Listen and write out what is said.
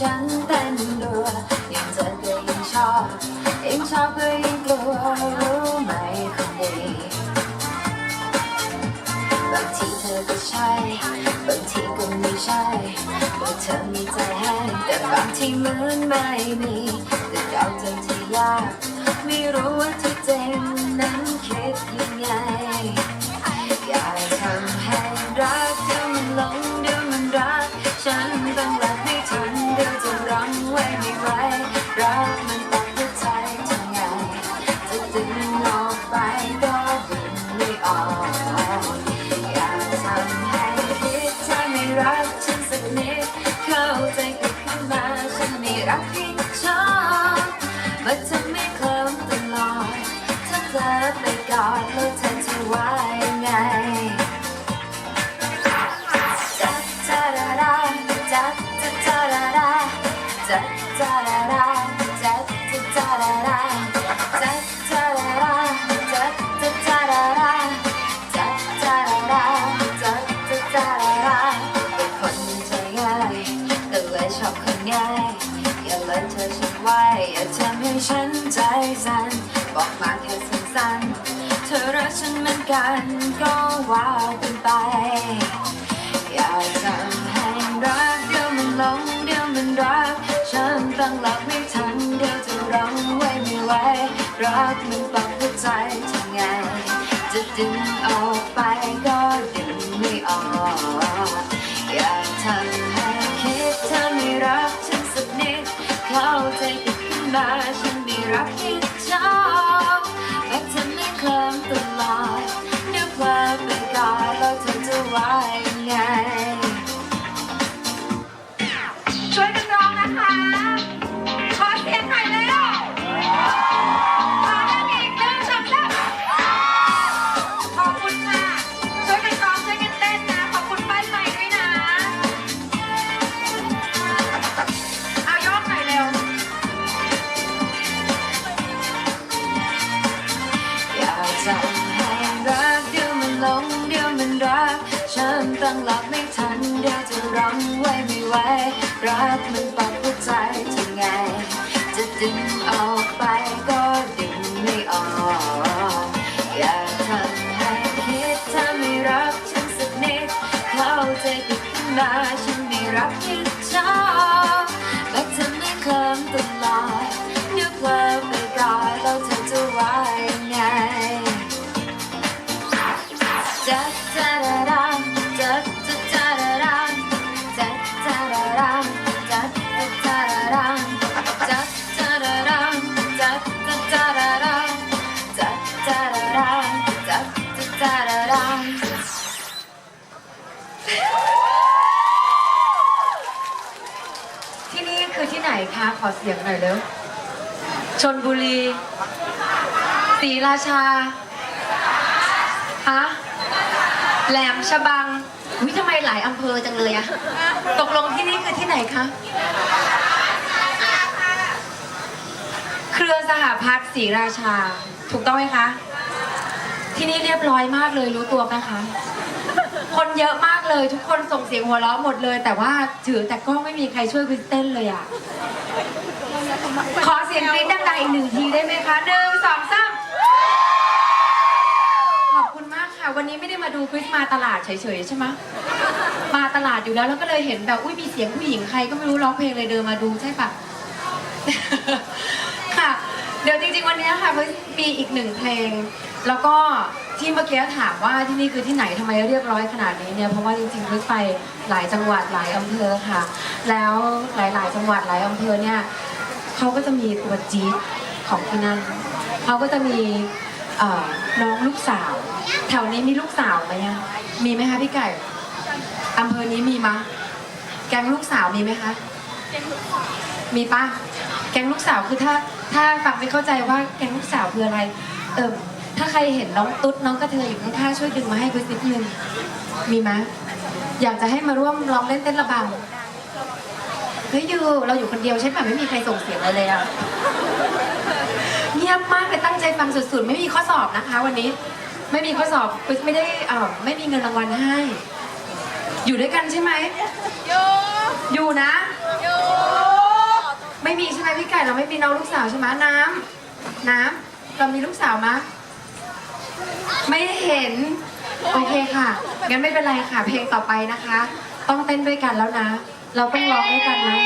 ฉันเต้นรัวยังเธอก็ยังชอบยังชอบก็ยังกลัวรู้ไหมคนดีบางทีเธอก็ใช่ ใช่ว่าเธอมีใจให้แต่บางทีเหมือนไม่มีแต่เดาใจที่ยากไม่รู้ว่าที่เจริงนั้นคิดยังไง อยากทำให้รักเดี๋ยวมันหลงเดี๋ยวมันรัก ฉันต้องรักไม่ทันเดี๋ยวจะรั้งไว้ไม่ไหวรักมันตัดหัวใจทำไงจะดึง ฉันไม่รักที่ชอบมันจะไม่เคลิ้มตลอดถ้าเธอไปก่อนแล้วเธอจะว่ายังไงจัดจาราราจัดจัดจาราราจัดจารา อย่เธอฉันไว้อย่าทำให้ฉันใจสั่นบอกมาแค่สั้นๆเธอรักฉันเหมือนกันก็ว้าวกันไป อย่าทำให้รักเดี๋ยวมันหลงเดี๋ยวมันรัก ฉันตั้งหลักไม่ทันเดี๋ยวจะรั้งไว้ไม่ไหวรักมันปักหัวใจทำไง จะดึงออกไปก็ดึง ผิ ตั้งหลักไม่ทันเดี๋ยวจะร้องไว้ไม่ไหวรักมันปักหัวใจทำไง จะดึงออกไปก็ดึงไม่ออก อยากทำให้คิดถ้าไม่รักฉันสักนิด เข้าใจผิดขึ้นมาฉันไม่รักที่ คือที่ไหนคะ ขอเสียงหน่อยเร็ว ชนบุรีศรีราชา ฮะ แหลมฉบังวิทำไมหลายอำเภอจังเลยอะตกลงที่นี่คือที่ไหนคะ เครือสหพัฒน์ศรีราชา ถูกต้องไหมคะ ที่นี่เรียบร้อยมากเลยรู้ตัวไหมคะ คนเยอะมากเลย ทุกคนส่งเสียงหัวเราะหมดเลย แต่ว่าถือแต่กล้องไม่มีใครช่วยคริสเต้นเลยอะ ขอเสียงกรี๊ดดังๆอีกหนึ่งทีได้ไหมคะหนึ่งสองสามขอบคุณมากค่ะ วันนี้ไม่ได้มาดูคริสมาตลาดเฉยๆใช่ไหมมาตลาดอยู่แล้วแล้วก็เลยเห็นแบบอุ้ยมีเสียงผู้หญิงใครก็ไม่รู้ร้องเพลงเลยเดินมาดูใช่ปะ ค่ะ เดี๋ยวจริงๆวันนี้ค่ะเพิ่งมีอีกหนึ่งเพลง แล้วก็ที่เมื่อกี้ถามว่าที่นี่คือที่ไหนทำไมเรียบร้อยขนาดนี้เนี่ยเพราะว่าจริงๆเพิ่งไปหลายจังหวัดหลายอำเภอค่ะ แล้วหลายๆ จังหวัดหลายอำเภอเนี่ยเขาก็จะมีตัวจี๊ดของที่นั่นเขาก็จะมีเอ่อน้องลูกสาว แถวนี้มีลูกสาวไหมอะมีไหมคะพี่ไก่อำเภอนี้มีมะแก๊งลูกสาวมีไหมคะมีปะแก๊งลูกสาวคือถ้าถ้าฟังไม่เข้าใจว่าแก๊งลูกสาวคืออะไรเอิม ถ้าใครเห็นน้องตุ๊ดน้องกระเทยอยู่ข้างๆช่วยดึงมาให้กุ๊ดนิดนึงมีไหมยอยากจะให้มาร่วมร้องเล่นเต้นระบำเฮ้ยยูเราอยู่คนเดียวใช่ไหมไม่มีใครส่งเสียงเลยเลยอะเงียบมากเลยตั้งใจฟังสุดๆ ไม่มีข้อสอบนะคะ วันนี้ ไม่มีข้อสอบคือไม่ได้เอ่อไม่มีเงินรางวัลให้ อยู่ด้วยกันใช่ไหมอยู่อยู่นะอยู่ไม่มีใช่ไหมพี่ไก่เราไม่มีน้องลูกสาวใช่ไหมน้ำน้ำเรามีลูกสาวมะ ไม่เห็น โอเคค่ะ งั้นไม่เป็นไรค่ะ เพลงต่อไปนะคะ ต้องเต้นด้วยกันแล้วนะ เราต้องร้องด้วยกันนะ